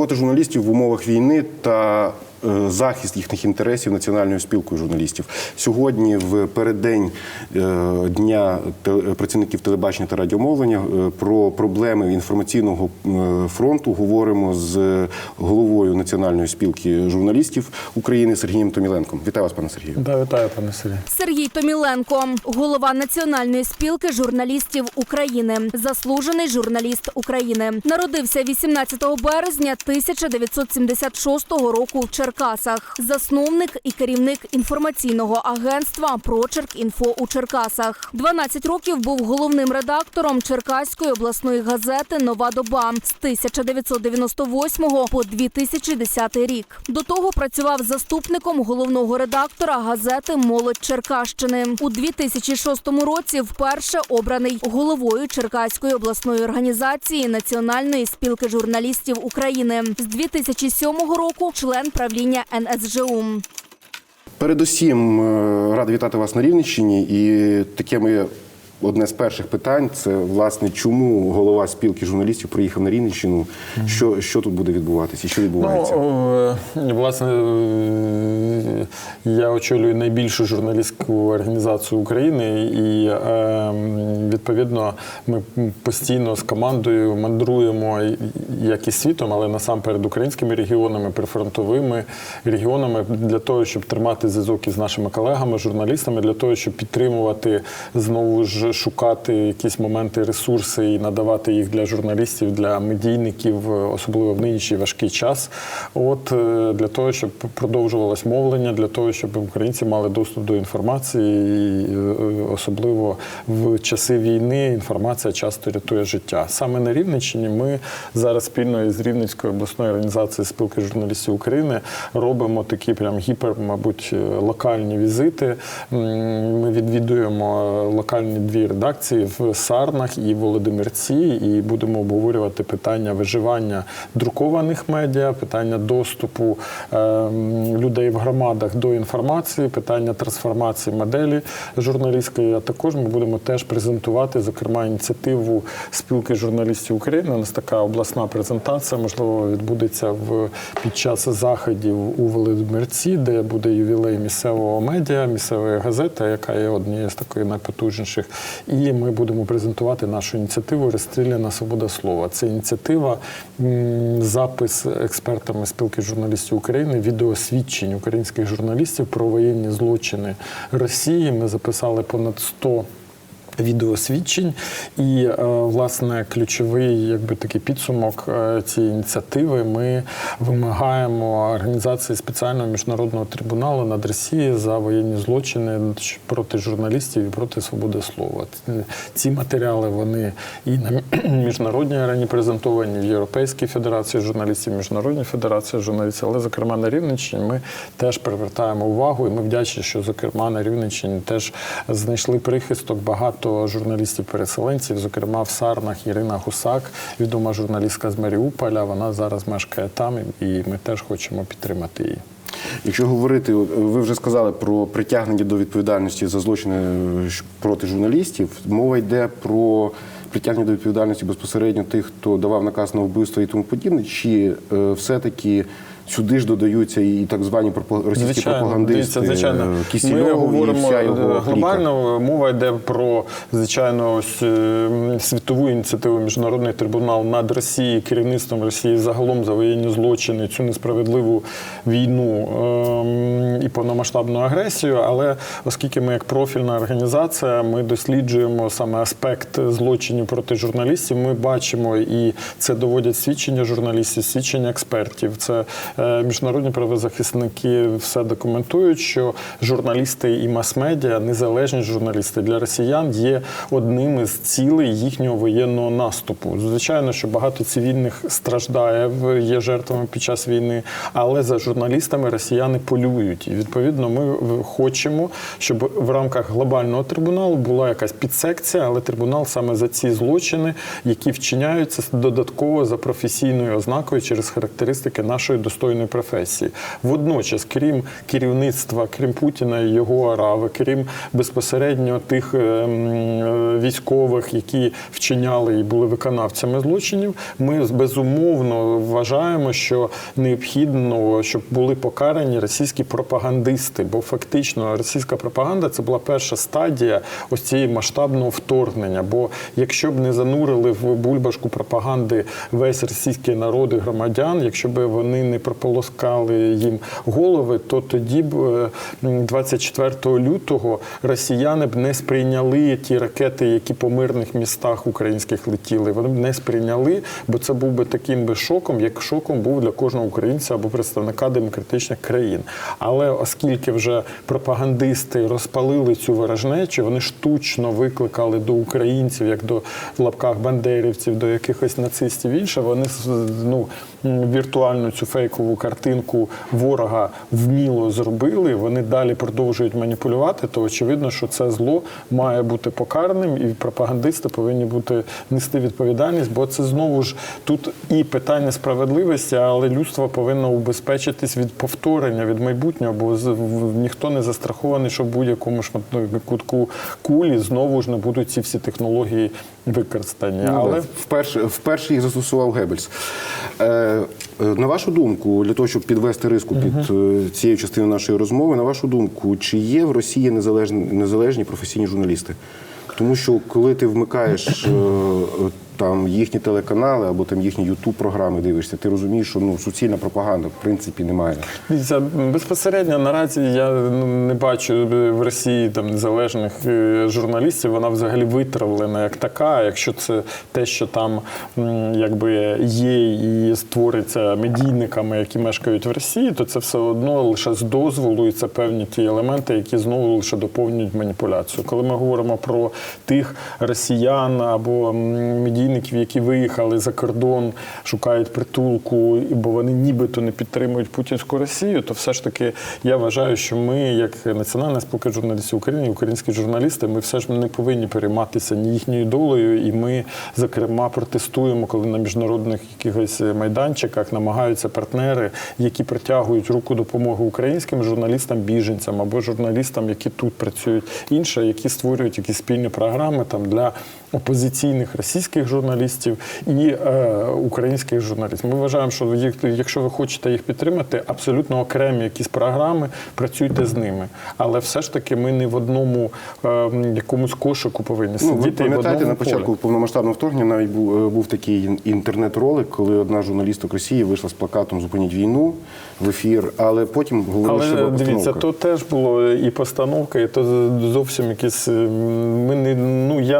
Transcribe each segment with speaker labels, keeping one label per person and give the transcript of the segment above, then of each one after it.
Speaker 1: робота журналістів в умовах війни та захист їхніх інтересів національною спілкою журналістів. Сьогодні, в переддень е, дня те- працівників телебачення та радіомовлення, е, про проблеми інформаційного е, фронту говоримо з головою національної спілки журналістів України Сергієм Томіленком. Вітаю вас, пане Сергію.
Speaker 2: Да, вітаю, пане Сергій.
Speaker 3: Сергій Томіленко, голова Національної спілки журналістів України, заслужений журналіст України. Народився 18 березня 1976 року в Черкасах. Засновник і керівник інформаційного агентства Прочерк інфо у Черкасах. 12 років був головним редактором Черкаської обласної газети Нова доба з 1998 по 2010 рік. До того працював заступником головного редактора газети Молодь Черкащини. У 2006 році вперше обраний головою Черкаської обласної організації Національної спілки журналістів України. З 2007 року член правління НСЖУ.
Speaker 1: Передусім, рада вітати вас на Рівненщині. І таке моє одне з перших питань це власне чому голова спілки журналістів приїхав на Рівненщину. Що, що тут буде відбуватися? І що відбувається?
Speaker 2: Ну, е, власне, е, я очолюю найбільшу журналістську організацію України, і е, відповідно ми постійно з командою мандруємо як і світом, але насамперед українськими регіонами, прифронтовими регіонами для того, щоб тримати зв'язок із нашими колегами, журналістами, для того, щоб підтримувати знову ж шукати якісь моменти, ресурси і надавати їх для журналістів, для медійників, особливо в нинішній важкий час. От е, для того, щоб продовжувалось мовлення, для того, щоб українці мали доступ до інформації, і е, особливо в часи війни інформація часто рятує життя. Саме на Рівненщині ми зараз спільно із Рівненською обласною організацією спілки журналістів України робимо такі прям гіпер, мабуть, е, локальні візити. Ми відвідуємо локальні дві редакції в Сарнах і Володимирці, і будемо обговорювати питання виживання друкованих медіа, питання доступу ем, людей в громадах до інформації, питання трансформації моделі журналістської. А також ми будемо теж презентувати, зокрема, ініціативу спілки журналістів України. У нас така обласна презентація, можливо, відбудеться в під час заходів у Володимирці, де буде ювілей місцевого медіа, місцевої газети, яка є однією з таких найпотужніших. І ми будемо презентувати нашу ініціативу Розстріляна свобода слова. Це ініціатива, запис експертами спілки журналістів України, відеосвідчень українських журналістів про воєнні злочини Росії. Ми записали понад 100 Відеосвідчень і е, власне ключовий, якби такий підсумок е, цієї ініціативи. Ми вимагаємо організації спеціального міжнародного трибуналу над Росією за воєнні злочини проти журналістів і проти свободи слова. Ці матеріали вони і на міжнародній арені презентовані в Європейській федерації журналістів, Міжнародній федерації журналістів, але зокрема на Рівненщині ми теж привертаємо увагу, і ми вдячні, що зокрема на Рівненщині теж знайшли прихисток багато журналістів-переселенців, зокрема в Сарнах Ірина Гусак, відома журналістка з Маріуполя. Вона зараз мешкає там, і ми теж хочемо підтримати її.
Speaker 1: Якщо говорити, ви вже сказали про притягнення до відповідальності за злочини е, проти журналістів. Мова йде про притягнення до відповідальності безпосередньо тих, хто давав наказ на вбивство і тому подібне, чи е, все-таки сюди ж додаються і так звані російські пропагандисти,
Speaker 2: звичайно.
Speaker 1: е,
Speaker 2: Ми
Speaker 1: Кісільов і
Speaker 2: говоримо
Speaker 1: вся його
Speaker 2: е,
Speaker 1: кліка?
Speaker 2: Мова йде про звичайно ось е, світову ініціативу Міжнародний трибунал над Росією, керівництвом Росії загалом за воєнні злочини, цю несправедливу війну ем, і повномасштабну агресію. Але оскільки ми як профільна організація, ми досліджуємо саме аспект злочинів проти журналістів. Ми бачимо і це доводять свідчення журналістів, свідчення експертів. Це е, міжнародні правозахисники все документують, що журналісти і мас-медіа, незалежні журналісти для росіян є одним із цілей їхнього воєнного наступу. Звичайно, що багато цивільних страждає, є жертвами під час війни, але за журналістами росіяни полюють. І відповідно ми хочемо, щоб в рамках глобального трибуналу була якась підсекція, але трибунал саме за ці злочини, які вчиняються додатково за професійною ознакою через характеристики нашої достойної достойної професії. Водночас, крім керівництва, крім Путіна і його арави, крім безпосередньо тих е, м, е, військових, які вчиняли і були виконавцями злочинів, ми безумовно вважаємо, що необхідно, щоб були покарані російські пропагандисти, бо фактично російська пропаганда це була перша стадія ось цієї масштабного вторгнення. Бо якщо б не занурили в бульбашку пропаганди весь російський народ і громадян, якщо б вони не прополоскали їм голови, то тоді б е, 24 лютого росіяни б не сприйняли ті ракети, які по мирних містах українських летіли. Вони б не сприйняли, бо це був би таким би шоком, як шоком був для кожного українця або представника демократичних країн. Але оскільки вже пропагандисти розпалили цю ворожнечу, вони штучно викликали до українців, як до в лапках бандерівців, до якихось нацистів інше, вони ну віртуальну цю фейкову картинку ворога вміло зробили. Вони далі продовжують маніпулювати. То очевидно, що це зло має бути покараним, і пропагандисти повинні бути нести відповідальність, бо це знову ж тут і питання справедливості, але людство повинно убезпечитись від повторення від майбутнього, бо ніхто не застрахований, що в будь-якому ж ну, кутку кулі знову ж не будуть ці всі технології використані.
Speaker 1: Ну,
Speaker 2: але
Speaker 1: вперше, вперше їх застосував Геббельс. Е, е, на вашу думку, для того, щоб підвести риску під угу. цією частиною нашої розмови, на вашу думку, чи є в Росії незалежні, незалежні професійні журналісти? Тому що коли ти вмикаєш е, там їхні телеканали або там їхні ютуб програми дивишся, ти розумієш, що ну суцільна пропаганда в принципі немає.
Speaker 2: Дивіться, безпосередньо наразі я ну, не бачу в Росії там незалежних е, журналістів. Вона взагалі витравлена як така. Якщо це те, що там якби є і створиться медійниками, які мешкають в Росії, то це все одно лише з дозволу, і це певні ті елементи, які знову лише доповнюють маніпуляцію. Коли ми говоримо про тих росіян або м, медійників, які виїхали за кордон, шукають притулку, бо вони нібито не підтримують путінську Росію, то все ж таки я вважаю, що ми, як Національна спілка журналістів України, українські журналісти, ми все ж не повинні перейматися ні їхньою долею, і ми, зокрема, протестуємо, коли на міжнародних якихось майданчиках намагаються партнери, які притягують руку допомоги українським журналістам, біженцям або журналістам, які тут працюють, інше, які створюють якісь спільні програми там для опозиційних російських журналістів і е, українських журналістів. Ми вважаємо, що їх, якщо ви хочете їх підтримати, абсолютно окремі якісь програми, працюйте з ними. Але все ж таки ми не в одному е, якомусь кошику повинні
Speaker 1: Ну, ви
Speaker 2: сидіти і в
Speaker 1: пам'ятаєте, на початку
Speaker 2: полі.
Speaker 1: повномасштабного вторгнення навіть був, е, був такий інтернет-ролик, коли одна журналісток Росії вийшла з плакатом Зупиніть війну в ефір, але потім говорили, що
Speaker 2: дивіться, то теж було і постановка, і то зовсім якісь. Ми не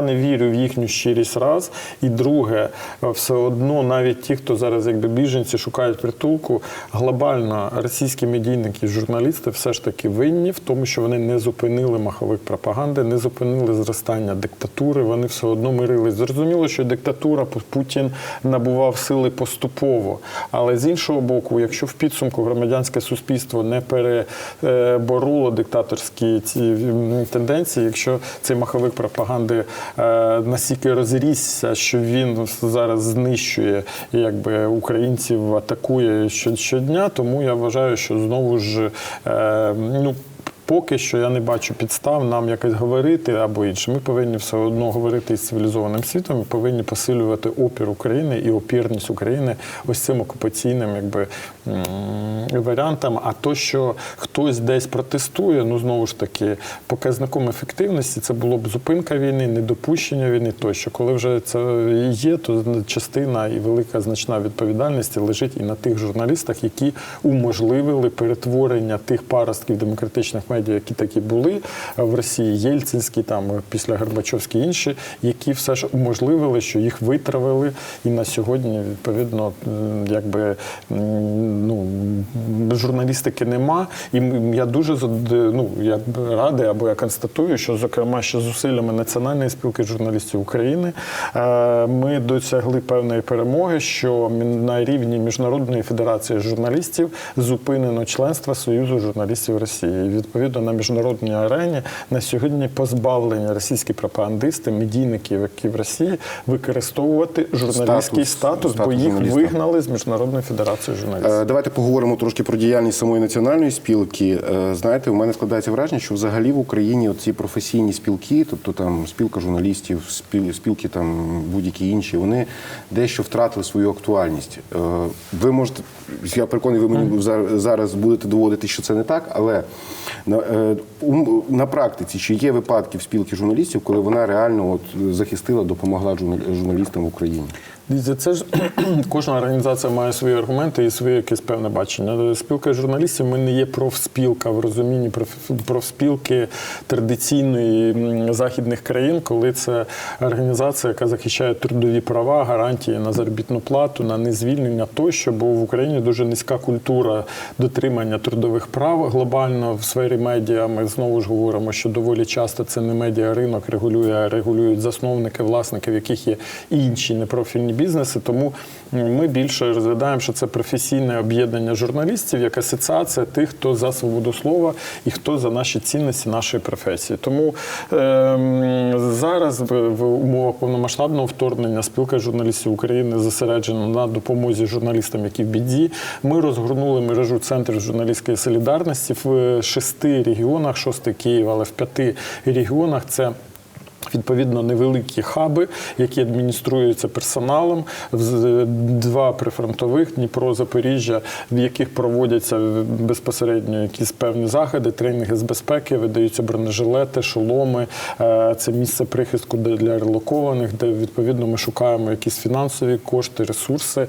Speaker 2: не вірю в їхню щирість раз. І друге, все одно навіть ті, хто зараз якби біженці шукають притулку, глобально російські медійники, журналісти все ж таки винні в тому, що вони не зупинили маховик пропаганди, не зупинили зростання диктатури. Вони все одно мирились. Зрозуміло, що диктатура Путін набував сили поступово. Але з іншого боку, якщо в підсумку громадянське суспільство не перебороло диктаторські ці тенденції, якщо цей маховик пропагаги е, настільки розрісся, що він зараз знищує якби українців, атакує щодня, тому я вважаю, що знову ж е, ну. Поки що я не бачу підстав нам якось говорити або інше. Ми повинні все одно говорити із цивілізованим світом. Ми повинні посилювати опір України і опірність України ось цим окупаційним якби варіантам. А то, що хтось десь протестує, ну знову ж таки, показником ефективності це було б зупинка війни, недопущення війни. Тощо, коли вже це є, то частина і велика значна відповідальність лежить і на тих журналістах, які уможливили перетворення тих паростків демократичних медіа, які такі були в Росії, Єльцинські, там після Горбачовські інші, які все ж уможливили, що їх витравили, і на сьогодні відповідно якби ну журналістики нема. І я дуже ну я радий або я констатую, що зокрема ще зусиллями Національної спілки журналістів України е, ми досягли певної перемоги, що на рівні міжнародної федерації журналістів зупинено членство Союзу журналістів Росії. Відповідно на міжнародній арені на сьогодні позбавлені російські пропагандисти, медійники, які в Росії використовувати журналістський
Speaker 1: Статус-
Speaker 2: статус, бо їх
Speaker 1: журналіста.
Speaker 2: вигнали з міжнародної федерації журналістів.
Speaker 1: Е, Давайте поговоримо трошки про діяльність самої національної спілки. Е, Знаєте, у мене складається враження, що взагалі в Україні ці професійні спілки, тобто там спілка журналістів, спіл- спілки там будь-які інші, вони дещо втратили свою актуальність. Е, Ви можете, я переконаний, ви мені за- зараз будете доводити, що це не так, але на, е, на практиці чи є випадки в спілки журналістів, коли вона реально от захистила, допомогла журнал- журналістам в Україні?
Speaker 2: Дивіться, це ж кожна організація має свої аргументи і своє якесь певне бачення. Спілка журналістів ми не є профспілка в розумінні проф- профспілки традиційної західних країн, коли це організація, яка захищає трудові права, гарантії на заробітну плату, на незвільнення тощо, бо в Україні дуже низька культура дотримання трудових прав глобально в сфері медіа. Ми знову ж говоримо, що доволі часто це не медіа ринок регулює, а регулюють засновники, власники, в яких є інші непрофільні бізнеси. Тому ми більше розглядаємо, що це професійне об'єднання журналістів, як асоціація тих, хто за свободу слова і хто за наші цінності нашої професії. Тому ем, зараз в, умовах повномасштабного вторгнення спілка журналістів України зосереджена на допомозі журналістам, які в біді. Ми розгорнули мережу центрів журналістської солідарності в шести регіонах, шостий Київ, але в п'яти регіонах це. Відповідно, невеликі хаби, які адмініструються персоналом, з- два прифронтових Дніпро, Запоріжжя, в яких проводяться безпосередньо якісь певні заходи, тренінги з безпеки, видаються бронежилети, шоломи. Е, Це місце прихистку для- релокованих, де відповідно ми шукаємо якісь фінансові кошти, ресурси.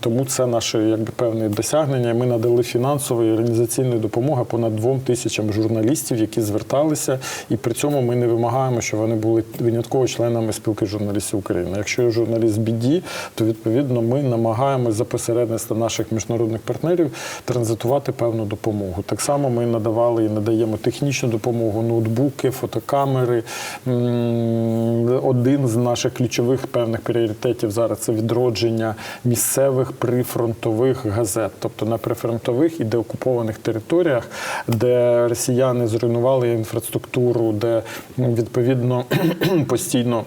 Speaker 2: Тому це наше якби певне досягнення. Ми надали фінансову і організаційну допомогу понад двом тисячам журналістів, які зверталися, і при цьому ми не вимагаємо, щоб вони були винятково членами спілки журналістів України. Якщо журналіст в біді, то відповідно ми намагаємось за посередництва наших міжнародних партнерів транзитувати певну допомогу. Так само ми надавали і надаємо технічну допомогу, ноутбуки, фотокамери. Один з наших ключових певних пріоритетів зараз це відродження місцевих прифронтових газет, тобто на прифронтових і деокупованих територіях, де росіяни зруйнували інфраструктуру, де відповідно постійно.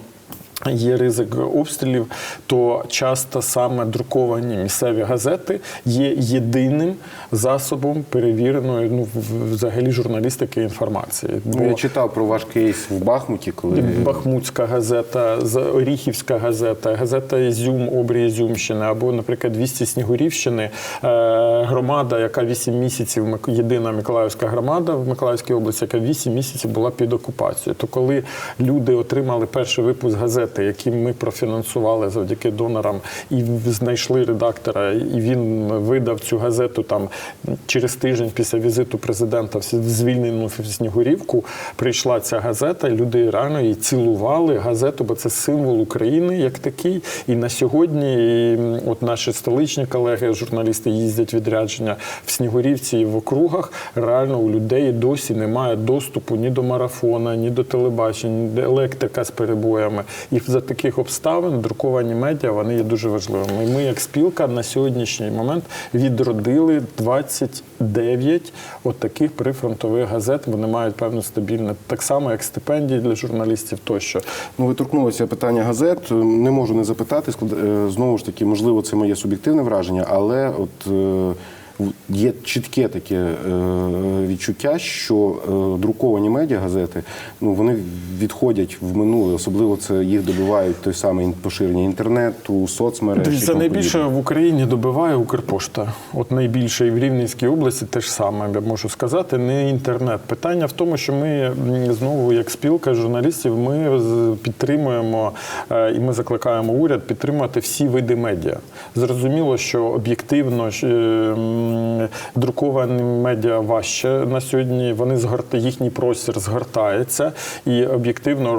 Speaker 2: Є ризик обстрілів, то часто саме друковані місцеві газети є єдиним засобом перевіреної ну взагалі журналістики інформації.
Speaker 1: Ну, я читав про ваш кейс в Бахмуті, коли
Speaker 2: Бахмутська газета, Оріхівська газета, газета Ізюм, обрій Ізюмщини, або, наприклад, «Вісті Снігурівщини, е, громада, яка 8 місяців, єдина Миколаївська громада в Миколаївській області, яка 8 місяців була під окупацією. То коли люди отримали перший випуск газети, який ми профінансували завдяки донорам, і знайшли редактора, і він видав цю газету там через тиждень після візиту президента в звільнену Снігурівку, прийшла ця газета, люди реально її цілували газету, бо це символ України як такий. І на сьогодні і, от наші столичні колеги, журналісти їздять відрядження в Снігурівці і в округах. Реально у людей досі немає доступу ні до марафона, ні до телебачення, ні до електрика з перебоями. І за таких обставин друковані медіа вони є дуже важливими. І ми, як спілка, на сьогоднішній момент відродили 29 от таких прифронтових газет. Вони мають певну стабільне, так само як стипендії для журналістів тощо.
Speaker 1: Ну, ви торкнулися питання газет. Не можу не запитати. Е, Знову ж таки, можливо, це моє суб'єктивне враження, але от е, є чітке таке е, відчуття, що е, друковані медіа газети ну вони відходять в минуле, особливо це їх добивають той самий поширення інтернету, соцмереж. і
Speaker 2: Дивіться,
Speaker 1: тому
Speaker 2: найбільше в Україні добиває Укрпошта. От найбільше і в Рівненській області теж саме я можу сказати. Не інтернет. Питання в тому, що ми знову, як спілка журналістів, ми підтримуємо е, і ми закликаємо уряд підтримувати всі види медіа. Зрозуміло, що об'єктивно е, друковані медіа важче на сьогодні. Вони згорта їхній простір згортається, і об'єктивно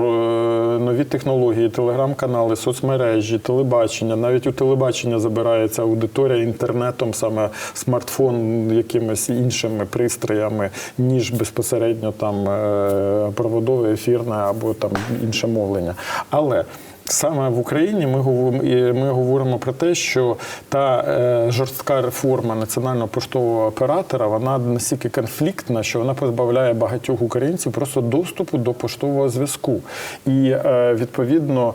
Speaker 2: нові технології, телеграм-канали, соцмережі, телебачення. Навіть у телебачення забирається аудиторія інтернетом, саме смартфон, якимись іншими пристроями, ніж безпосередньо там е, проводове, ефірне або там інше мовлення. Але Саме в Україні ми говоримо, ми говоримо про те, що та е, жорстка реформа національного поштового оператора вона настільки конфліктна, що вона позбавляє багатьох українців просто доступу до поштового зв'язку. І е, відповідно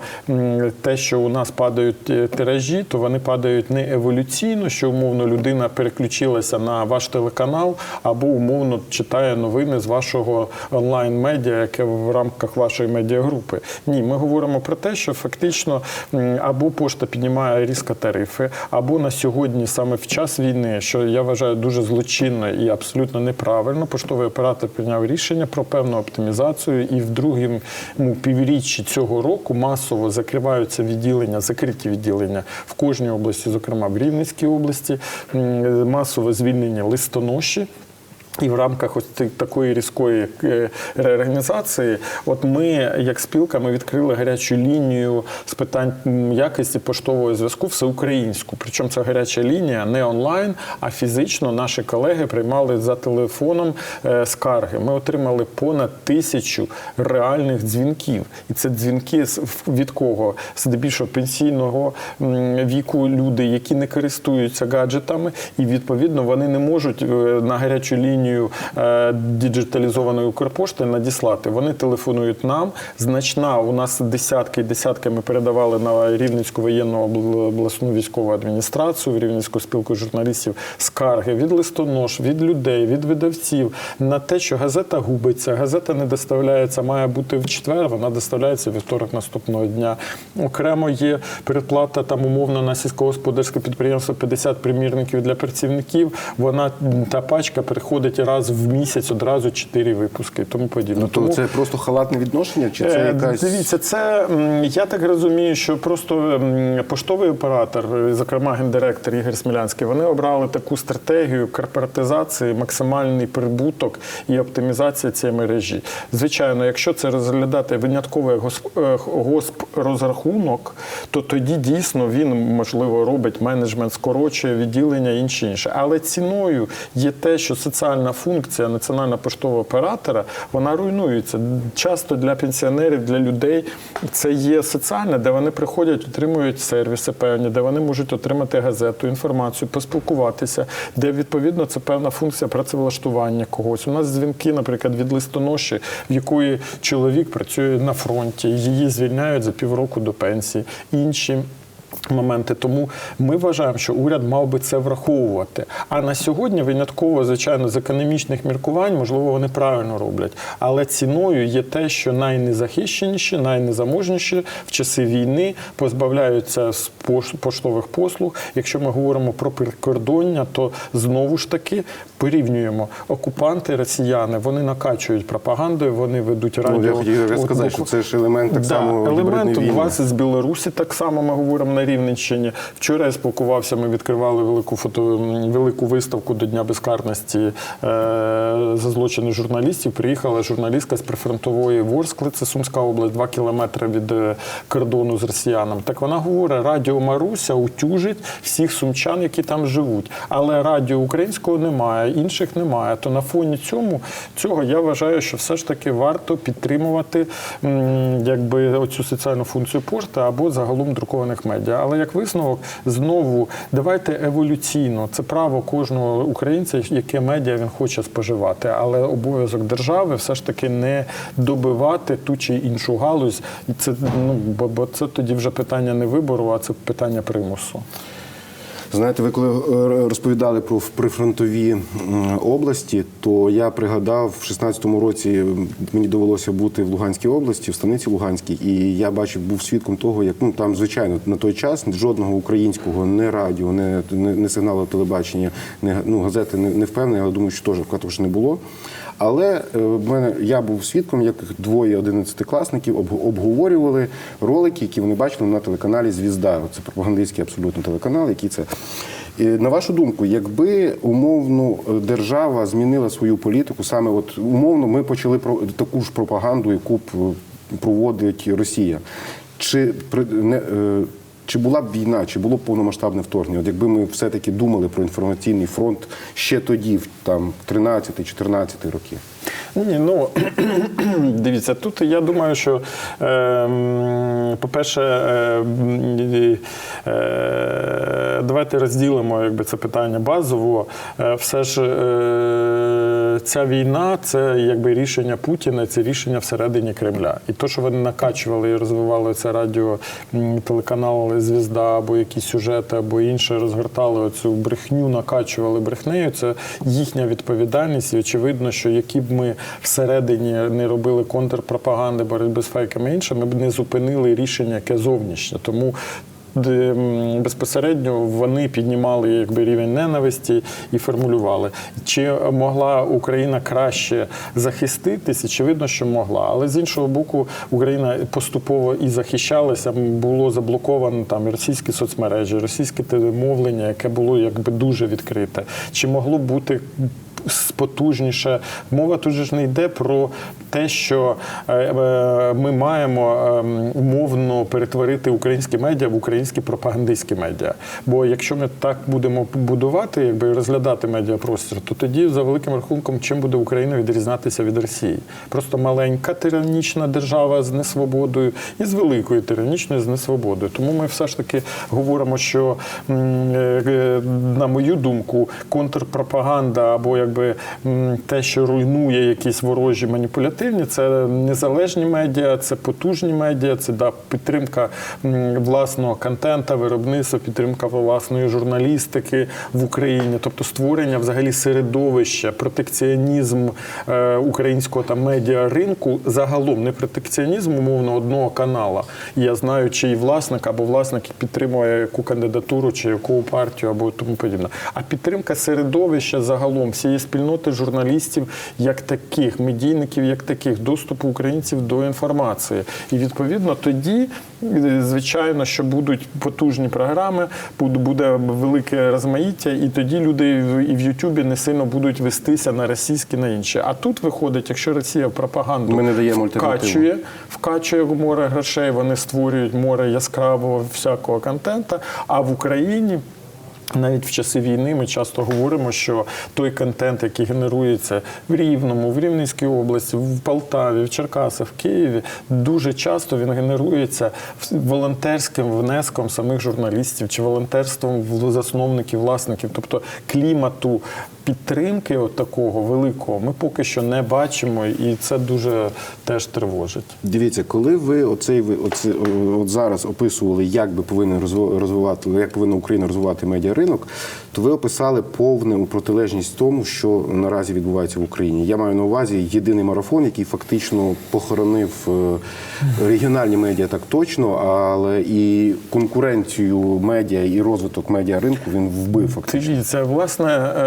Speaker 2: те, що у нас падають е, тиражі, то вони падають не еволюційно, що умовно людина переключилася на ваш телеканал або умовно читає новини з вашого онлайн-медіа, яке в рамках вашої медіагрупи. Ні, ми говоримо про те, що фактично або пошта піднімає різко тарифи, або на сьогодні, саме в час війни, що я вважаю дуже злочинно і абсолютно неправильно, поштовий оператор прийняв рішення про певну оптимізацію, і в другому півріччі цього року масово закриваються відділення, закриті відділення в кожній області, зокрема в Рівненській області, масове звільнення листоноші. І в рамках ось такої різкої е, реорганізації, от ми, як спілка, ми відкрили гарячу лінію з питань якості поштового зв'язку всеукраїнську. Причому ця гаряча лінія не онлайн, а фізично наші колеги приймали за телефоном е, скарги. Ми отримали понад тисячу реальних дзвінків. І це дзвінки від кого? Здебільшого пенсійного віку люди, які не користуються гаджетами, і відповідно вони не можуть е, на гарячу лінію е, діджиталізованої Укрпошти надіслати. Вони телефонують нам. Значна у нас десятки і десятки ми передавали на Рівненську воєнну обл- обласну військову адміністрацію, в Рівненську спілку журналістів скарги від листонож, від людей, від видавців на те, що газета губиться, газета не доставляється, має бути в четвер, вона доставляється вівторок наступного дня. Окремо є передплата там умовно на сільськогосподарське підприємство 50 примірників для працівників. Вона та пачка приходить раз в місяць, одразу 4 випуски і тому подібне.
Speaker 1: Ну, то це просто халатне відношення, чи це
Speaker 2: Е,
Speaker 1: якась
Speaker 2: Дивіться, це я так розумію, що просто поштовий оператор, е, зокрема гендиректор Ігор Смілянський, вони обрали таку стратегію корпоратизації, максимальний прибуток і оптимізація цієї мережі. Звичайно, якщо це розглядати винятково як госп- е, госпрозрахунок, то тоді дійсно він можливо робить менеджмент, скорочує відділення інше інше. Але ціною є те, що соціальна функція національного поштового оператора вона руйнується. Часто для пенсіонерів, для людей це є соціальне, де вони приходять, отримують сервіси певні, де вони можуть отримати газету, інформацію, поспілкуватися, де відповідно це певна функція працевлаштування когось. У нас дзвінки, наприклад, від листоноші, в якої чоловік працює на фронті, її звільняють за півроку до пенсії. Інші моменти. Тому ми вважаємо, що уряд мав би це враховувати. А на сьогодні винятково, звичайно, з економічних міркувань, можливо, вони правильно роблять. Але ціною є те, що найнезахищеніші, найнезаможніші в часи війни позбавляються з пош- поштових послуг. Якщо ми говоримо про прикордоння, то знову ж таки порівнюємо окупанти, росіяни, вони накачують пропагандою, вони ведуть радіо.
Speaker 1: Ну, я хотів сказати, що це ж елемент так
Speaker 2: Да,
Speaker 1: само
Speaker 2: елемент у вас з Білорусі так само ми говоримо на Рівненщині. Вчора я спілкувався. Ми відкривали велику фото велику виставку до Дня безкарності е, за злочини журналістів. Приїхала журналістка з прифронтової Ворскли, це Сумська область, два кілометри від е, кордону з росіянами. Так вона говорить: Радіо Маруся утюжить всіх сумчан, які там живуть. Але радіо українського немає, інших немає. То на фоні цьому цього я вважаю, що все ж таки варто підтримувати якби оцю соціальну функцію пошти або загалом друкованих медіа. Але як висновок, знову давайте еволюційно. Це право кожного українця, яке медіа він хоче споживати. Але обов'язок держави все ж таки не добивати ту чи іншу галузь. Це ну бо це тоді вже питання не вибору, а це питання примусу.
Speaker 1: Знаєте, ви коли е, розповідали про прифронтові області, то я пригадав, в 16-му році мені довелося бути в Луганській області, в станиці Луганській, і я бачив, був свідком того, як ну там, звичайно, на той час жодного українського не радіо, не, не, не сигналу телебачення, не ну, газети не, не впевнений, але думаю, що теж також не було. Але е, в мене я був свідком, як двоє одинадцятикласників об- обговорювали ролики, які вони бачили на телеканалі Звізда. Це пропагандистський абсолютно телеканал, який це. На вашу думку, якби умовно е, держава змінила свою політику, саме от умовно ми почали про таку ж пропаганду, яку проводить Росія. Чи не, е, чи була б війна, чи було б повномасштабне вторгнення? От якби ми все-таки думали про інформаційний фронт ще тоді, там 13-14 роки.
Speaker 2: Ні, ну дивіться, тут я думаю, що, е, по-перше, е, е, давайте розділимо якби, це питання базово. Е, все ж е, ця війна це якби рішення Путіна, це рішення всередині Кремля. І то, що вони накачували і розвивали це радіо, телеканал Звізда або якісь сюжети, або інше розгортали оцю брехню, накачували брехнею. Це їхня відповідальність. І очевидно, що які б ми всередині не робили контрпропаганди, боротьби з фейками і інше, ми б не зупинили рішення, яке зовнішнє. Тому де, безпосередньо вони піднімали якби рівень ненависті і формулювали, чи могла Україна краще захиститись? Очевидно, що могла. Але з іншого боку, Україна поступово і захищалася. Було заблоковано там російські соцмережі, російське телемовлення, яке було якби дуже відкрите. Чи могло бути потужніше. Мова тут же ж не йде про те, що е, е, ми маємо ем, умовно перетворити українські медіа в українські пропагандистські медіа. Бо якщо ми так будемо будувати, якби розглядати медіапростір, то тоді за великим рахунком, чим буде Україна відрізнятися від Росії? Просто маленька тиранічна держава з несвободою і з великою тиранічною з несвободою. Тому ми все ж таки говоримо, що е, на мою думку, контрпропаганда або якби те, що руйнує якісь ворожі маніпулятивні, це незалежні медіа, це потужні медіа, це да, підтримка власного контента, виробництва, підтримка власної журналістики в Україні, тобто створення взагалі середовища, протекціонізм е, українського там медіа ринку загалом не протекціонізм умовно одного канала. Я знаю, чий власник або власник підтримує яку кандидатуру, чи яку партію, або тому подібне. А підтримка середовища загалом всієї спільноти журналістів як таких, медійників як таких, доступу українців до інформації. І відповідно тоді, е, звичайно, що будуть потужні програми, буде- велике розмаїття, і тоді люди в- і в Ютубі не сильно будуть вестися на російські, на інші. А тут виходить, якщо Росія пропаганду
Speaker 1: Ми не даємо
Speaker 2: вкачує, вкачує море грошей, вони створюють море яскравого всякого контента. А в Україні. Навіть в часи війни ми часто говоримо, що той контент, який генерується в Рівному, в Рівненській області, в Полтаві, в Черкасах, в Києві, дуже часто він генерується волонтерським внеском самих журналістів чи волонтерством засновників, власників. Тобто клімату підтримки от такого великого ми поки що не бачимо, і це дуже теж тривожить.
Speaker 1: Дивіться, коли ви оцей ви оце, от зараз описували, як би повинен розвивати, як повинна Україна розвивати медіаринок, то ви описали повну протилежність тому, що наразі відбувається в Україні. Я маю на увазі єдиний марафон, який фактично похоронив е, регіональні медіа так точно, але і конкуренцію медіа і розвиток медіаринку він вбив фактично.
Speaker 2: Дивіться, власне, е,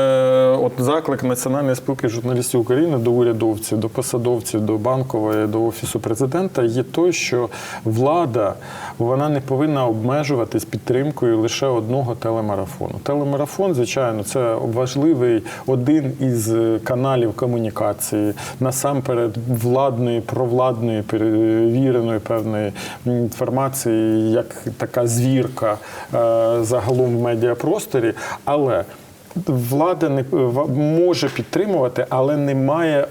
Speaker 2: от заклик Національної спілки журналістів України до урядовців, до посадовців, до банкової, до офісу президента є той, що влада вона не повинна обмежуватись підтримкою лише одного телемарафону. Телемарафон, звичайно, це важливий один із каналів комунікації, насамперед владної, провладної, перевіреної певної інформації, як така звірка е, загалом в медіапросторі, але влада не в- може підтримувати, але не має.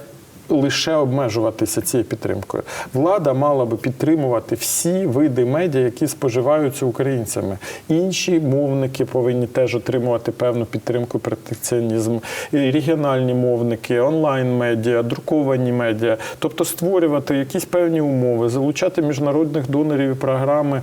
Speaker 2: Лише обмежуватися цією підтримкою. Влада мала би підтримувати всі види медіа, які споживаються українцями. Інші мовники повинні теж отримувати певну підтримку, протекціонізм, регіональні мовники, онлайн-медіа, друковані медіа, тобто створювати якісь певні умови, залучати міжнародних донорів і програми.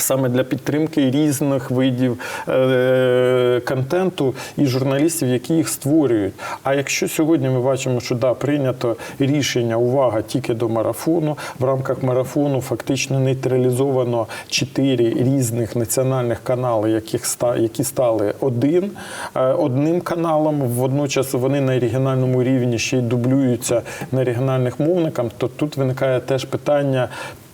Speaker 2: Саме для підтримки різних видів е, контенту і журналістів, які їх створюють. А якщо сьогодні ми бачимо, що да, прийнято рішення, увага тільки до марафону, в рамках марафону фактично нейтралізовано чотири різних національних канали, яких які стали один е, одним каналом. Водночас вони на регіональному рівні ще й дублюються на регіональних мовниках, то тут виникає теж питання.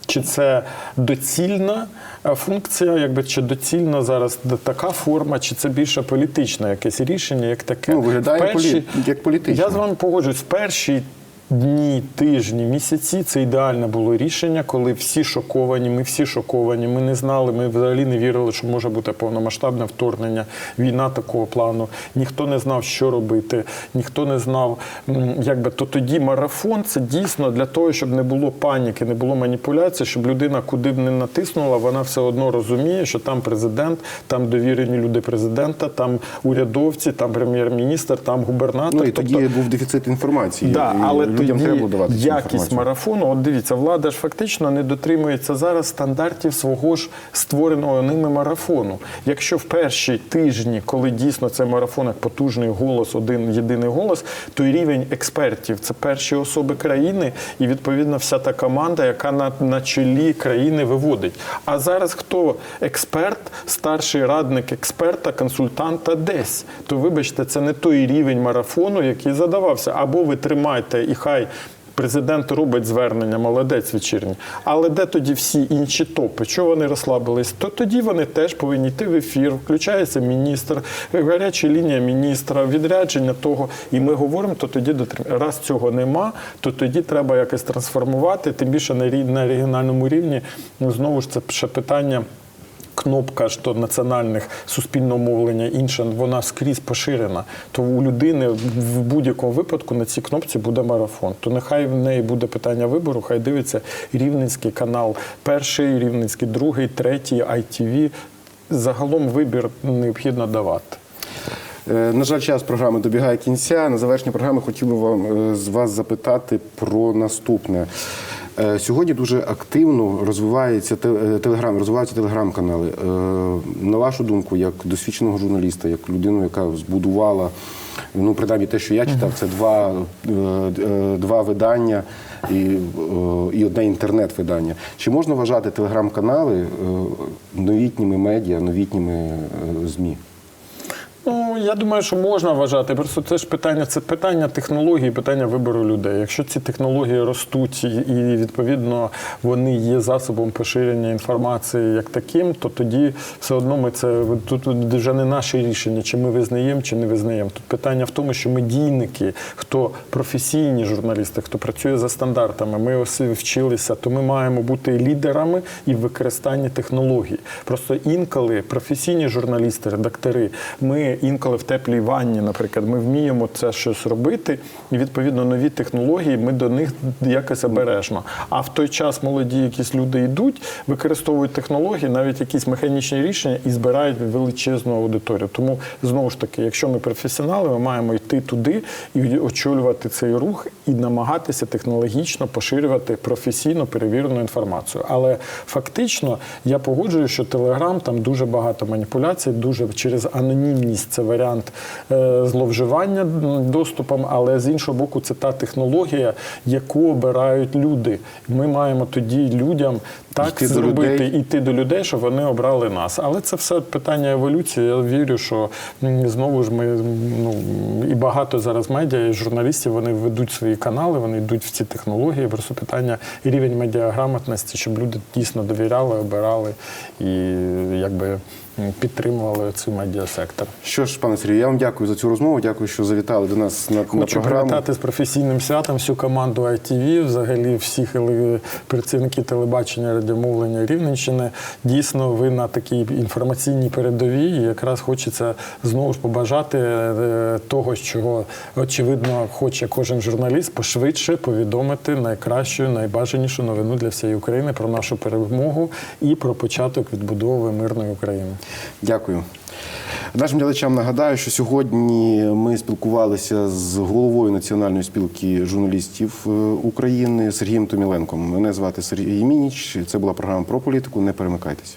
Speaker 2: Чи це доцільна е, функція, якби чи доцільна зараз така форма, чи це більше політичне якесь рішення, як таке?
Speaker 1: Ну, виглядає
Speaker 2: В перші-
Speaker 1: полі- як політичне.
Speaker 2: Я з вами погоджуюсь. В перші дні, тижні, місяці це ідеальне було рішення, коли всі шоковані. Ми всі шоковані. Ми не знали, ми взагалі не вірили, що може бути повномасштабне вторгнення, війна такого плану. Ніхто не знав, що робити, ніхто не знав, м, як би то тоді марафон це дійсно для того, щоб не було паніки, не було маніпуляцій, щоб людина куди б не натиснула, вона все одно розуміє, що там президент, там довірені люди президента, там урядовці, там прем'єр-міністр, там губернатор.
Speaker 1: Ну і
Speaker 2: Тобто-
Speaker 1: тоді був дефіцит інформації.
Speaker 2: Да, але
Speaker 1: людям треба було давати цю
Speaker 2: якість
Speaker 1: інформацію.
Speaker 2: марафону. От дивіться, влада ж фактично не дотримується зараз стандартів свого ж створеного ними марафону. Якщо в перші тижні, коли дійсно цей марафон як потужний голос, один єдиний голос, то й рівень експертів це перші особи країни, і відповідно вся та команда, яка на, на чолі країни виводить. А зараз хто експерт, старший радник експерта, консультанта десь, то вибачте, це не той рівень марафону, який задавався. Або ви тримайте і хай. Президент робить звернення, молодець вечірній. Але де тоді всі інші топи? Чого вони розслабились? То тоді вони теж повинні йти в ефір, включається міністр, гаряча лінія міністра, відрядження того. І ми говоримо, то тоді раз цього нема, то тоді треба якось трансформувати. Тим більше на регіональному рівні ну, знову ж це ще питання. Кнопка що національних суспільного мовлення інша, вона скрізь поширена. То у людини в будь-якому випадку на цій кнопці буде марафон. То нехай в неї буде питання вибору, хай дивиться рівненський канал, перший, рівненський, другий, третій, ITV. Загалом вибір необхідно давати.
Speaker 1: Е, На жаль, час програми добігає кінця. На завершення програми хотів би вам е, з вас запитати про наступне. Е, Сьогодні дуже активно розвивається е, телеграм, розвиваються телеграм-канали. Е, На вашу думку, як досвідченого журналіста, як людину, яка збудувала, ну принаймні те, що я читав, це два, два видання і, і одне інтернет-видання. Чи можна вважати телеграм-канали новітніми медіа, новітніми ЗМІ?
Speaker 2: Ну, я думаю, що можна вважати. Просто це ж питання, це питання технології, питання вибору людей. Якщо ці технології ростуть і, відповідно вони є засобом поширення інформації як таким, то тоді все одно ми це тут вже не наше рішення, чи ми визнаємо, чи не визнаємо. Тут питання в тому, що ми дійники, хто професійні журналісти, хто працює за стандартами, ми ось вчилися, то ми маємо бути лідерами і в використанні технологій. Просто інколи професійні журналісти, редактори, ми інколи в теплій ванні, наприклад, ми вміємо це щось робити, і відповідно нові технології ми до них якось обережно. А в той час молоді якісь люди йдуть, використовують технології, навіть якісь механічні рішення і збирають величезну аудиторію. Тому знову ж таки, якщо ми професіонали, ми маємо йти туди і очолювати цей рух і намагатися технологічно поширювати професійно перевірену інформацію. Але фактично я погоджую, що Телеграм там дуже багато маніпуляцій, дуже через анонімність це варіант е, зловживання доступом, але з іншого боку, це та технологія, яку обирають люди. Ми маємо тоді людям так
Speaker 1: Йти
Speaker 2: зробити
Speaker 1: людей.
Speaker 2: йти до людей, щоб вони обрали нас. Але це все питання еволюції. Я вірю, що знову ж ми ну і багато зараз медіа і журналістів вони ведуть свої канали, вони йдуть в ці технології. Просто питання рівень медіаграмотності, щоб люди дійсно довіряли, обирали і якби підтримували цей медіасектор.
Speaker 1: Що ж, пане Сергію, я вам дякую за цю розмову. Дякую, що завітали до нас на, на
Speaker 2: Хочу
Speaker 1: програму.
Speaker 2: привітати з професійним святом всю команду ITV, взагалі всіх працівників телебачення, радіомовлення Рівненщини. Дійсно, ви на такій інформаційній передовій. І якраз хочеться знову ж побажати е, того, чого очевидно хоче кожен журналіст, пошвидше повідомити найкращу, найбажанішу новину для всієї України про нашу перемогу і про початок відбудови мирної України.
Speaker 1: Дякую. Нашим глядачам нагадаю, що сьогодні ми спілкувалися з головою Національної спілки журналістів е, України Сергієм Томіленком. Мене звати Сергій Мініч. Це була програма про політику. Не перемикайтеся.